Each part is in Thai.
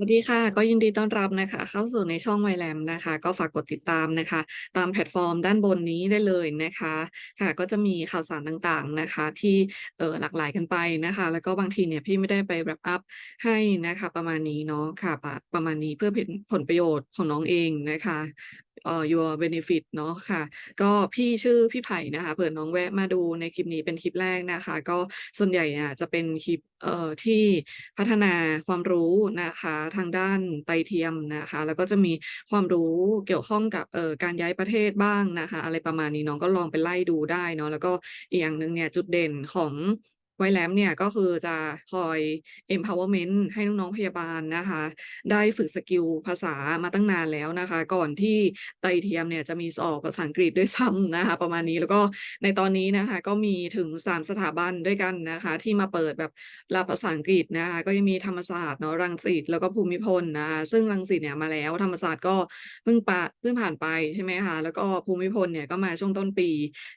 สวัสดีค่ะ ก็ยินดีต้อนรับนะคะ เข้าสู่ในช่องไวแลมนะคะ ก็ฝากกดติดตามนะคะ ตามแพลตฟอร์มด้านบนนี้ได้เลยนะคะ ค่ะก็จะมีข่าวสารต่างๆนะคะ ที่เออหลากหลายกันไปนะคะ แล้วก็บางทีเนี่ยพี่ไม่ได้ไป wrap up ให้นะคะ ประมาณนี้เนาะค่ะปะประมาณนี้เพื่อเป็นผลประโยชน์ของน้องเองนะคะ เอ่อ your benefit เนาะค่ะ ก็พี่ชื่อพี่ไผ่นะคะ เผื่อน้องแวะมาดูในคลิปนี้เป็นคลิปแรกนะคะ ก็ส่วนใหญ่อะจะเป็นคลิปเอ่อที่พัฒนาความรู้นะคะทางด้านไตรเทียมนะคะ แล้วก็จะมีความรู้เกี่ยวข้องกับเอ่อการย้ายประเทศบ้างนะคะ อะไรประมาณนี้น้องก็ลองไปไล่ดูได้เนาะแล้วก็อีกอย่างหนึ่งเนี่ยจุดเด่นของ YLAM เนี่ยก็คือจะคอย empowerment ให้น้องๆพยาบาลนะคะ ได้ฝึกสกิลภาษามาตั้งนานแล้วนะคะ ก่อนที่ไตเทียมเนี่ยจะมีสอบภาษาอังกฤษด้วยซ้ำนะคะ ประมาณนี้แล้วก็ในตอนนี้นะคะ ก็มีถึง3สถาบันด้วยกันนะคะ ที่มาเปิดแบบรับภาษาอังกฤษนะคะ ก็ยังมีธรรมศาสตร์เนาะรังสิตแล้วก็ภูมิพลนะคะซึ่งรังสิตเนี่ยมาแล้วธรรมศาสตร์ก็เพิ่งปะเพิ่งผ่านไปใช่ไหมคะแล้วก็ภูมิพลเนี่ยก็มาช่วงต้นปี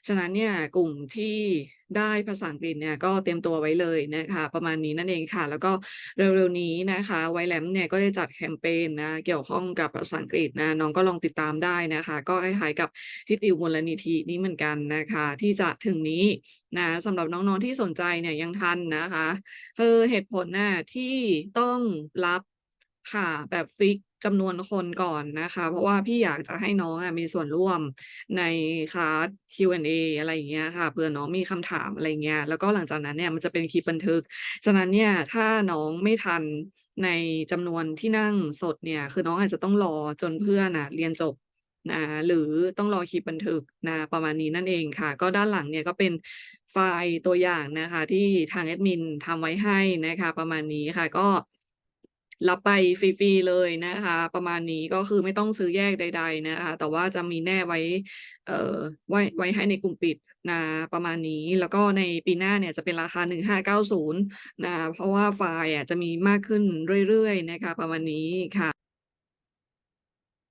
ฉะนั้นเนี่ยกลุ่มที่ ได้ภาษาอังกฤษเนี่ยก็เตรียมตัวไว้เลยนะคะประมาณนี้นั่นเองค่ะ แล้วก็เร็วๆนี้นะคะ YLAM เนี่ยก็ได้จัดแคมเปญนะเกี่ยวข้องกับภาษาอังกฤษนะน้องก็ลองติดตามได้นะคะ ก็คล้ายๆกับที่ติวมูลนิธินี้เหมือนกันนะคะ ที่จะถึงนี้นะสำหรับน้องๆที่สนใจเนี่ยยังทันนะคะคือเหตุผลน่ะที่ต้องรับค่ะแบบฟิก จำนวนคนก่อนนะคะ เพราะว่าพี่อยากจะให้น้องมีส่วนร่วมในคลาส Q&A อะไรอย่างเงี้ยค่ะเผื่อน้องมีคำถามอะไรอย่างเงี้ยแล้วก็หลังจากนั้นเนี่ยมันจะเป็นคลิปบันทึก ฉะนั้นเนี่ยถ้าน้องไม่ทันในจำนวนที่นั่งสดเนี่ย คือน้องอาจจะต้องรอจนเพื่อนนะเรียนจบนะหรือต้องรอคลิปบันทึกนะประมาณนี้นั่นเองค่ะ ก็ด้านหลังเนี่ยก็เป็นไฟล์ตัวอย่างนะคะ ที่ทางแอดมินทำไว้ให้นะคะ ประมาณนี้ค่ะ ก็ รับไปฟรีๆเลยนะคะ ประมาณนี้ก็คือไม่ต้องซื้อแยกใด ๆ นะคะ แต่ว่าจะมีแน่ไว้ เอ่อไว้ไว้ให้ในกลุ่มปิดนะประมาณนี้แล้วก็ในปีหน้าเนี่ยจะเป็นราคา 1590นะเพราะว่าไฟล์อะจะมีมากขึ้นเรื่อยๆนะคะ ประมาณนี้ค่ะ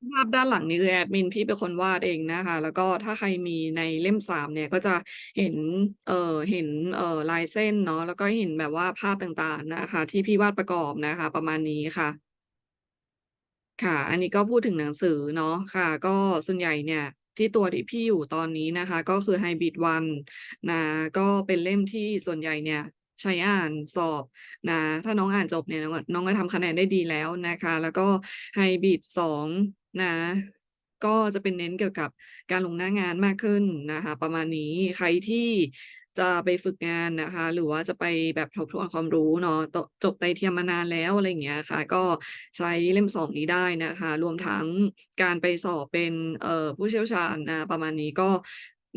ภาพด้านหลังนี่คือแอดมินพี่เป็นคนวาดเองนะคะ แล้วก็ถ้าใครมีในเล่ม3เนี่ยก็จะเห็นเอ่อเห็นเอ่อลายเส้นเนาะแล้วก็เห็นแบบว่าภาพต่างๆนะคะ ที่พี่วาดประกอบนะคะ ประมาณนี้ค่ะ ค่ะ อันนี้ก็พูดถึงหนังสือเนาะค่ะ ก็ส่วนใหญ่เนี่ยที่ตัวที่พี่อยู่ตอนนี้นะคะ ก็คือ Hybrid I นนะก็เป็นเล่มที่ส่วนใหญ่เนี่ยใช้อ่านสอบนะถ้าน้องอ่านจบเนี่ยน้องก็น้องก็ทำคะแนนได้ดีแล้วนะคะ แล้วก็ Hybrid II นะ ก็จะเป็นเน้นเกี่ยวกับการลงหน้างานมากขึ้นนะคะ ประมาณนี้ใครที่จะไปฝึกงานนะคะ หรือว่าจะไปแบบทบทวนความรู้เนาะตจบไตเทียมมานานแล้วอะไรอย่างเงี้ยค่ะ ก็ใช้เล่ม2นี้ได้นะคะ รวมทั้งการไปสอบเป็นเอ่อผู้เชี่ยวชาญนะประมาณนี้ก็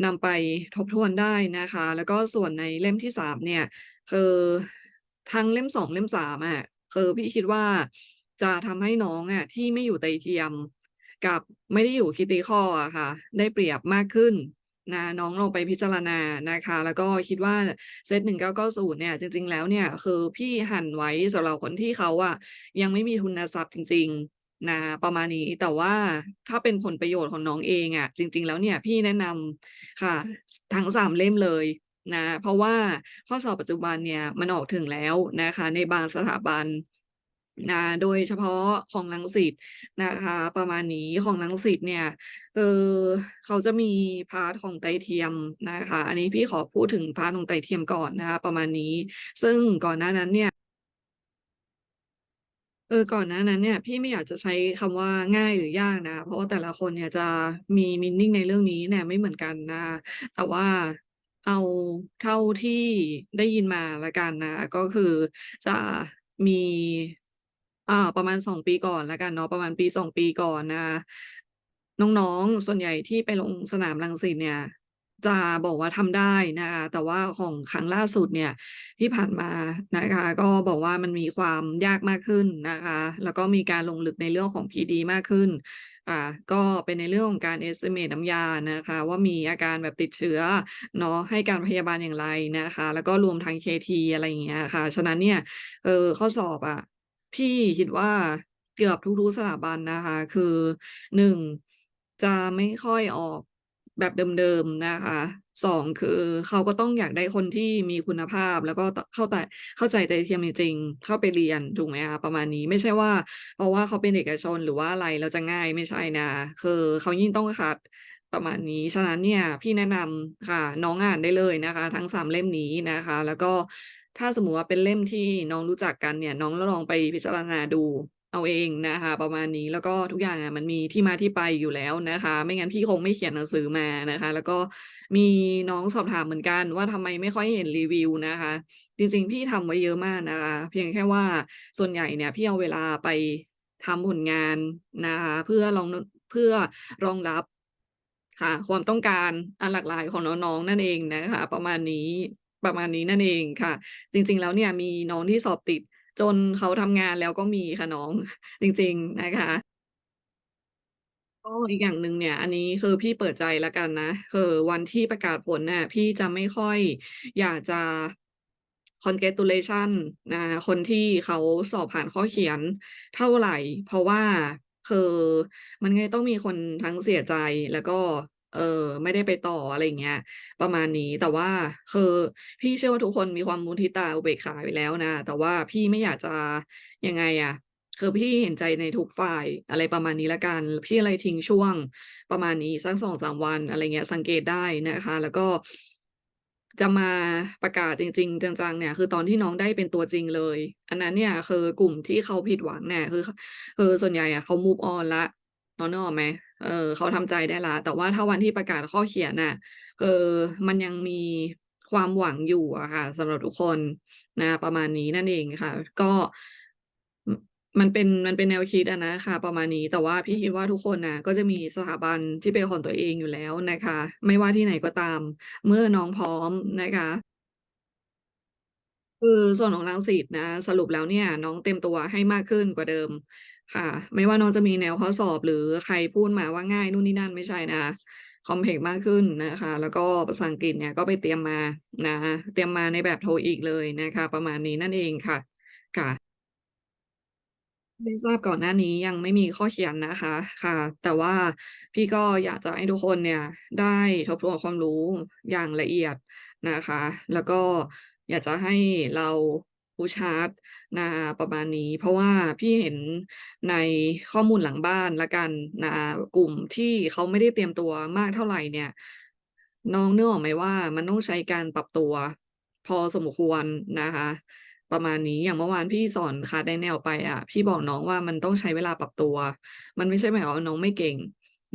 นำไปทบทวนได้นะคะ แล้วก็ส่วนในเล่มที่3เนี่ยคือทั้งเล่ม2เล่ม3อะคือพี่คิดว่าจะทำให้น้องอะที่ไม่อยู่ไตเทียม กับไม่ได้อยู่ Critical อะค่ะ ได้เปรียบมากขึ้นนะน้องลองไปพิจารณานะคะ แล้วก็คิดว่าเซต1990เก้าเก้าศูนี่ยจริง ๆ แล้วเนี่ยคือพี่หั่นไว้สำหรับคนที่เขาอะยังไม่มีทุนทรัพย์จริง ๆ นะประมาณนี้แต่ว่าถ้าเป็นผลประโยชน์ของน้องเองอะจริง ๆ แล้วเนี่ยพี่แนะนำค่ะ ทั้ง3เล่มเลยนะเพราะว่าข้อสอบปัจจุบันเนี่ยมันออกถึงแล้วนะคะ ในบางสถาบัน นะโดยเฉพาะของรังสิตนะคะ ประมาณนี้ของรังสิตเนี่ยคือเขาจะมีพาร์ตของไตเทียมนะคะ อันนี้พี่ขอพูดถึงพาร์ตของไตเทียมก่อนนะคะประมาณนี้ ซึ่งก่อนหน้านั้นเนี่ยเออก่อนหน้านั้นเนี่ยพี่ไม่อยากจะใช้คำว่าง่ายหรือยากนะ เพราะว่าแต่ละคนเนี่ยจะมี meaning ในเรื่องนี้เนี่ยไม่เหมือนกันนะ แต่ว่าเอาเท่าที่ได้ยินมาล้วกันนะ ก็คือจะมี อ่า ประมาณ2ปีก่อนแล้วกันเนาะ ประมาณ1-2ปีก่อนนะคะน้อง ๆ ส่วนใหญ่ที่ไปลงสนามรังสิตเนี่ย จะบอกว่าทำได้นะคะ แต่ว่าของครั้งล่าสุดเนี่ย ที่ผ่านมานะคะ ก็บอกว่ามันมีความยากมากขึ้นนะคะ แล้วก็มีการลงลึกในเรื่องของ PD มากขึ้น อ่า ก็เป็นในเรื่องของการ estimate น้ำยานะคะ ว่ามีอาการแบบติดเชื้อเนาะ ให้การพยาบาลอย่างไรนะคะ แล้วก็รวมทั้ง KT อะไรอย่างเงี้ยค่ะ ฉะนั้นเนี่ย เอ่อ ข้อสอบอะ พี่คิดว่าเกือบทุกๆสถาบันนะคะ คือ1จะไม่ค่อยออกแบบเดิมๆนะคะ2คือเขาก็ต้องอยากได้คนที่มีคุณภาพ แล้วก็เข้าแต่เข้าใจไตรเทียมจริงเข้าไปเรียนถูกไหมคะประมาณนี้ไม่ใช่ว่า เพราะว่าเขาเป็นเอกชนหรือว่าอะไรแล้วจะง่ายไม่ใช่นะคือเขายิ่งต้องคัดประมาณนี้ฉะนั้นเนี่ยพี่แนะนำค่ะ น้องอ่านได้เลยนะคะ ทั้ง3เล่มนี้นะคะ แล้วก็ ถ้าสมมุติว่าเป็นเล่มที่น้องรู้จักกันเนี่ย น้องลองไปพิจารณาดูเอาเองนะคะ ประมาณนี้แล้วก็ทุกอย่างอะมันมีที่มาที่ไปอยู่แล้วนะคะ ไม่งั้นพี่คงไม่เขียนหนังสือมานะคะ แล้วก็มีน้องสอบถามเหมือนกันว่าทำไมไม่ค่อยเห็นรีวิวนะคะ จริงๆ พี่ทำไว้เยอะมากนะคะ เพียงแค่ว่าส่วนใหญ่เนี่ยพี่เอาเวลาไปทำผลงานนะคะ เพื่อรองเพื่อรองรับค่ะ ความต้องการอันหลากหลายของน้องๆนั่นเองนะคะ ประมาณนี้ ประมาณนี้นั่นเองค่ะ จริง ๆ แล้วเนี่ยมีน้องที่สอบติด จนเขาทำงานแล้วก็มีค่ะน้อง จริง ๆ นะคะ ก็อีกอย่างหนึ่งเนี่ย อันนี้คือพี่เปิดใจแล้วกันนะ คือวันที่ประกาศผลน่ะ พี่จะไม่ค่อยอยากจะ congratulation นะคนที่เขาสอบผ่านข้อเขียนเท่าไหร่ เพราะว่าคือมันก็จะต้องมีคนทั้งเสียใจแล้วก็ เออไม่ได้ไปต่ออะไรอย่างเงี้ย ประมาณนี้แต่ว่าคือพี่เชื่อว่าทุกคนมีความมุทิตาอุเบกขาอยู่แล้วนะ แต่ว่าพี่ไม่อยากจะยังไงอะคือพี่เห็นใจในทุกฝ่ายอะไรประมาณนี้ล้วกัน พี่เลยทิ้งช่วงประมาณนี้สัก2-3วันอะไรเงี้ยสังเกตได้นะคะ แล้วก็จะมาประกาศจริง ๆ จังๆ เนี่ย คือตอนที่น้องได้เป็นตัวจริงเลย อันนั้นเนี่ยคือกลุ่มที่เขาผิดหวังเนี่ยคือคือส่วนใหญ่อะเขา move on ล้ วน้องนึกออกไหม?เออเขาทำใจได้ล้วแต่ว่าถ้าวันที่ประกาศข้อเขียนน่ะเออมันยังมีความหวังอยู่อะค่ะสำหรับทุกคนนะ ประมาณนี้นั่นเองค่ะ ก็มันเป็นมันเป็นแนวคิดอะนะคะประมาณนี้แต่ว่าพี่คิดว่าทุกคนนะก็จะมีสถาบันที่เป็นของตัวเองอยู่แล้วนะคะ ไม่ว่าที่ไหนก็ตาม เมื่อน้องพร้อมนะคะคือส่วนของรังสิตนะ สรุปแล้วเนี่ย น้องเตรียมตัวให้มากขึ้นกว่าเดิม ค่ะ ไม่ว่าน้องจะมีแนวข้อสอบหรือใครพูดมาว่าง่ายนู่นนี่นั่นไม่ใช่นะคะคอมเพล็กซ์มากขึ้นนะคะ แล้วก็ภาษาอังกฤษเนี่ยก็ไปเตรียมมานะเตรียมมาในแบบ TOEIC เลยนะคะ ประมาณนี้นั่นเองค่ะ ค่ะไม่ทราบก่อนหน้านี้ยังไม่มีข้อเขียนนะคะค่ะ แต่ว่าพี่ก็อยากจะให้ทุกคนเนี่ยได้ทบทวนความรู้อย่างละเอียดนะคะ แล้วก็อยากจะให้เรา พุชาร์ดนะประมาณนี้ เพราะว่าพี่เห็นในข้อมูลหลังบ้านล้วกันนะกลุ่มที่เขาไม่ได้เตรียมตัวมากเท่าไหร่เนี่ย น้องเนึกอออกไหมว่ามันต้องใช้การปรับตัว พอสมควรนะคะ ประมาณนี้อย่างเมื่อวานพี่สอนคาสแนแนวไปอะ พี่บอกน้องว่ามันต้องใช้เวลาปรับตัว มันไม่ใช่หมายว่าน้องไม่เก่ง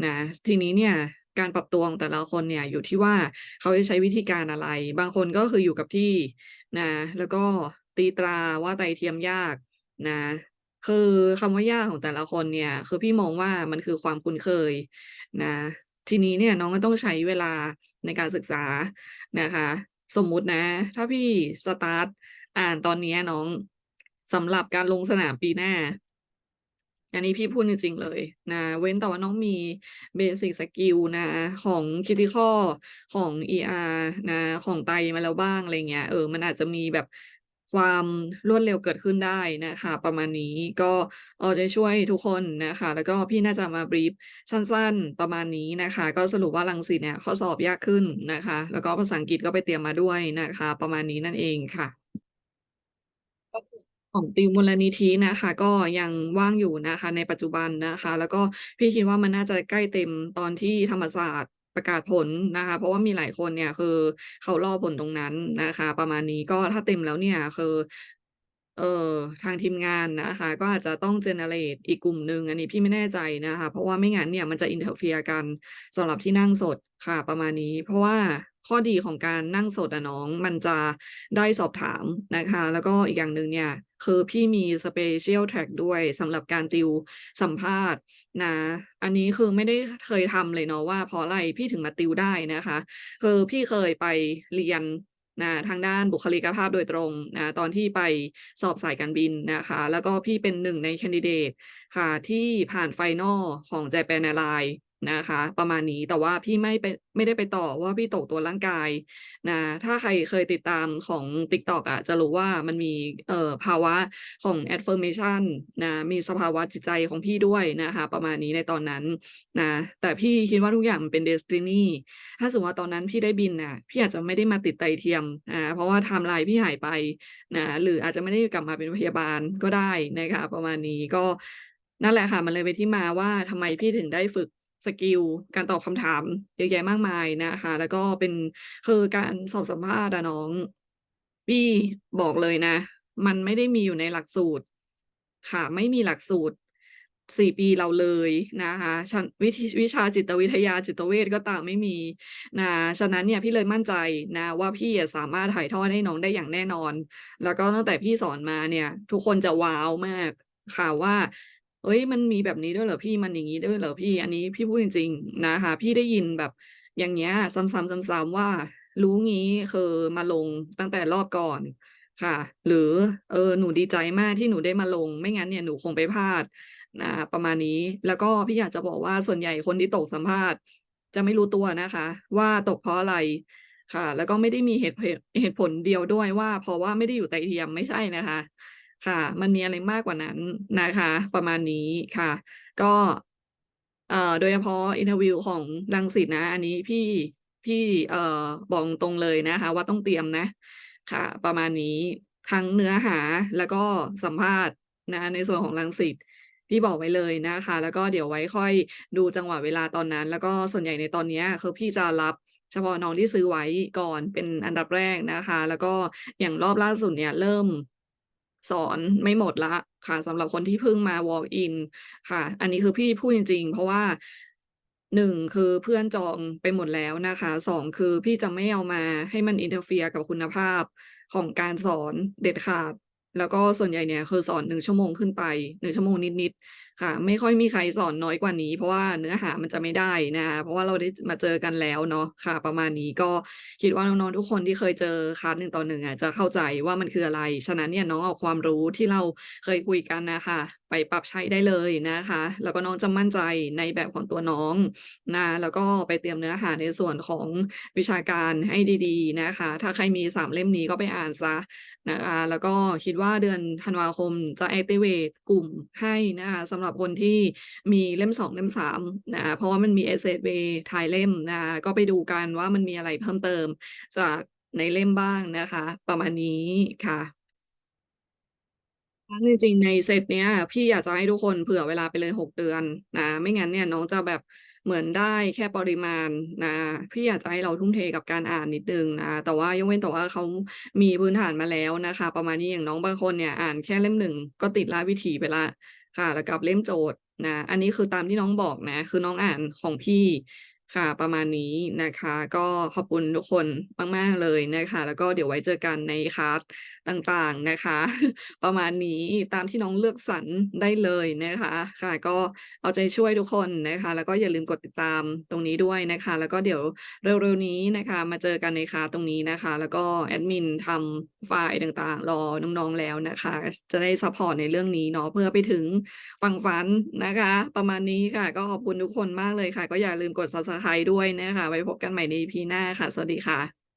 นะทีนี้เนี่ยการปรับตัวของแต่ละคนเนี่ยอยู่ที่ว่าเขาจะใช้วิธีการอะไร บางคนก็คืออยู่กับที่นะ แล้วก็ ตีตราว่าไตรเทียมยากนะ คือคำว่ายากของแต่ละคนเนี่ย คือพี่มองว่ามันคือความคุ้นเคยนะ ทีนี้เนี่ยน้องก็ต้องใช้เวลาในการศึกษานะคะ สมมุตินะ ถ้าพี่สตาร์ตอ่านตอนนี้น้องสำหรับการลงสนามปีหน้าอันนี้พี่พูดจริงๆเลยนะ เว้นแต่ว่าน้องมีเบสิกสกิลนะ ของ Critical ของ ER นะ ของไตรมาแล้วบ้างอะไรเงี้ยเออมันอาจจะมีแบบ ความรวดเร็วเกิดขึ้นได้นะคะ ประมาณนี้ก็เอาใจช่วยทุกคนนะคะ แล้วก็พี่น่าจะมาบรีฟสั้นๆประมาณนี้นะคะ ก็สรุปว่ารังสิตเนี่ยข้อสอบยากขึ้นนะคะ แล้วก็ภาษาอังกฤษก็ไปเตรียมมาด้วยนะคะ ประมาณนี้นั่นเองค่ะของติวมูลนิธินะคะ ก็ยังว่างอยู่นะคะ ในปัจจุบันนะคะ แล้วก็พี่คิดว่ามันน่าจะใกล้เต็มตอนที่ธรรมศาสตร์ ประกาศผลนะคะ เพราะว่ามีหลายคนเนี่ยคือเขารอผลตรงนั้นนะคะ ประมาณนี้ก็ถ้าเต็มแล้วเนี่ยคือ เอ่อทางทีมงานนะคะ ก็อาจจะต้อง generate อีกกลุ่มหนึ่งอันนี้พี่ไม่แน่ใจนะคะ เพราะว่าไม่งั้นเนี่ยมันจะ interfere กันสำหรับที่นั่งสดค่ะประมาณนี้ เพราะว่าข้อดีของการนั่งสดอะน้อง มันจะได้สอบถามนะคะ แล้วก็อีกอย่างหนึ่งเนี่ย คือพี่มี special track ด้วยสำหรับการติวสัมภาษณ์นะ อันนี้คือไม่ได้เคยทำเลยเนาะว่าเพราะอะไรพี่ถึงมาติวได้นะคะ คือพี่เคยไปเรียน นะทางด้านบุคลิกภาพโดยตรงนะตอนที่ไปสอบสายการบินนะคะ แล้วก็พี่เป็นหนึ่งในแคนดิเดตค่ะที่ผ่านไฟนอลของ Japan Airlines นะคะ ประมาณนี้แต่ว่าพี่ไม่ไปไม่ได้ไปต่อว่าพี่ตกตัวร่างกายนะถ้าใครเคยติดตามของ TikTok อะจะรู้ว่ามันมีเอ่อภาวะของ affirmation นะมีสภาวะจิตใจของพี่ด้วยนะคะ ประมาณนี้ในตอนนั้นนะแต่พี่คิดว่าทุกอย่างมันเป็น Destiny ถ้าสมมติว่าตอนนั้นพี่ได้บินน่ะพี่อาจจะไม่ได้มาติดไตเทียมอ่าเพราะว่าไทม์ไลน์พี่หายไปนะหรืออาจจะไม่ได้กลับมาเป็นพยาบาลก็ได้นะคะประมาณนี้ก็นั่นแหละค่ะ มันเลยเป็นที่มาว่าทำไมพี่ถึงได้ฝึก สกิลการตอบคำถามเยอะแยะมากมายนะคะ แล้วก็เป็นคือการสอบสัมภาษณ์อะน้อง พี่บอกเลยนะ มันไม่ได้มีอยู่ในหลักสูตร ค่ะ ไม่มีหลักสูตร4ปีเราเลยนะคะชั้นวิวิชาจิตวิทยาจิตเวชก็ตามไม่มีนะฉะนั้นเนี่ยพี่เลยมั่นใจนะว่าพี่อะสามารถถ่ายทอดให้น้องได้อย่างแน่นอน แล้วก็ตั้งแต่พี่สอนมาเนี่ย ทุกคนจะว้าวมากค่ะว่า เฮ้ยมันมีแบบนี้ด้วยเหรอพี่มันอย่างงี้ด้วยเหรอพี่ อันนี้พี่พูดจริง ๆ นะคะ พี่ได้ยินแบบอย่างเงี้ย ซ้ำๆซ้ำๆว่า รู้งี้คือมาลงตั้งแต่รอบก่อนค่ะ หรือ เออ หนูดีใจมากที่หนูได้มาลง ไม่งั้นเนี่ยหนูคงไปพลาดนะประมาณนี้ แล้วก็พี่อยากจะบอกว่าส่วนใหญ่คนที่ตกสัมภาษณ์จะไม่รู้ตัวนะคะ ว่าตกเพราะอะไรค่ะ แล้วก็ไม่ได้มีเหตุเหตุผลเดียวด้วยว่า เพราะว่าไม่ได้อยู่ไตเทียมไม่ใช่นะคะ ค่ะ มันมีอะไรมากกว่านั้นนะคะ ประมาณนี้ค่ะ ก็เอ่อโดยเฉพาะอินเทอร์วิวของรังสิตนะ อันนี้พี่พี่เอ่อบอกตรงเลยนะคะ ว่าต้องเตรียมนะ ค่ะ ประมาณนี้ทั้งเนื้อหาแล้วก็สัมภาษณ์นะ ในส่วนของรังสิตพี่บอกไว้เลยนะคะ แล้วก็เดี๋ยวไว้ค่อยดูจังหวะเวลาตอนนั้น แล้วก็ส่วนใหญ่ในตอนนี้คือพี่จะรับเฉพาะน้องที่ซื้อไว้ก่อนเป็นอันดับแรกนะคะ แล้วก็อย่างรอบล่าสุดเนี่ยเริ่ม สอนไม่หมดละค่ะสำหรับคนที่เพิ่งมา walk in ค่ะ อันนี้คือพี่พูดจริง ๆ เพราะว่าหนึ่งคือเพื่อนจองไปหมดแล้วนะคะสองคือพี่จะไม่เอามาให้มันอินเทอร์เฟียกับคุณภาพของการสอนเด็ดขาด แล้วก็ส่วนใหญ่เนี่ยคือสอนหนึ่งชั่วโมงขึ้นไปหนึ่งชั่วโมงนิดๆ ค่ะ ไม่ค่อยมีใครสอนน้อยกว่านี้ เพราะว่าเนื้อหามันจะไม่ได้นะคะเพราะว่าเราได้มาเจอกันแล้วเนาะค่ะ ประมาณนี้ก็คิดว่าน้องๆทุกคนที่เคยเจอคลาส1ต่อ1อะจะเข้าใจว่ามันคืออะไร ฉะนั้นเนี่ยน้องเอาความรู้ที่เราเคยคุยกันนะคะไปปรับใช้ได้เลยนะคะ แล้วก็น้องจะมั่นใจในแบบของตัวน้องนะแล้วก็ไปเตรียมเนื้อหาในส่วนของวิชาการให้ดีๆนะคะ ถ้าใครมี3เล่มนี้ก็ไปอ่านเสียนะคะแล้วก็คิดว่าเดือนธันวาคมจะแอ็กทิเวตกลุ่มให้นะคะสำหรับคนที่มีเล่ม2เล่ม3นะคะเพราะว่ามันมี SSA ท้ายเล่มนะก็ไปดูกันว่ามันมีอะไรเพิ่มเติมจากในเล่มบ้างนะคะ ประมาณนี้ค่ะงั้นจริงๆในเซตเนี้ย พี่อยากจะให้ทุกคนเผื่อเวลาไปเลย6เดือนนะไม่งั้นเนี่ยน้องจะแบบเหมือนได้แค่ปริมาณนะพี่อยากจะให้เราทุ่มเทกับการอ่านนิดนึงนะแต่ว่ายกเว้นแต่ว่าเขามีพื้นฐานมาแล้วนะคะ ประมาณนี้อย่างน้องบางคนเนี่ยอ่านแค่เล่ม1ก็ติดราวิถีไปล้ว ค่ะ แล้วกับเล่มโจทย์นะ อันนี้คือตามที่น้องบอกนะ คือน้องอ่านของพี่ ค่ะ ประมาณนี้นะคะ ก็ขอบคุณทุกคนมาก ๆ เลยนะคะ แล้วก็เดี๋ยวไว้เจอกันในคลาสต่างๆนะคะ ประมาณนี้ตามที่น้องเลือกสรรได้เลยนะคะ ค่ะ ก็เอาใจช่วยทุกคนนะคะ แล้วก็อย่าลืมกดติดตามตรงนี้ด้วยนะคะ แล้วก็เดี๋ยวเร็วๆนี้นะคะ มาเจอกันในคลาสตรงนี้นะคะ แล้วก็แอดมินทำไฟล์ต่างๆ รอน้องๆแล้วนะคะ จะได้ซัปพอร์ตในเรื่องนี้เนาะเพื่อไปถึงฝั่งฝันนะคะ ประมาณนี้ค่ะ ก็ขอบคุณทุกคนมากเลยค่ะ ก็อย่าลืมกดไทยด้วยนะคะไว้พบกันใหม่ใน EP หน้าค่ะ สวัสดีค่ะ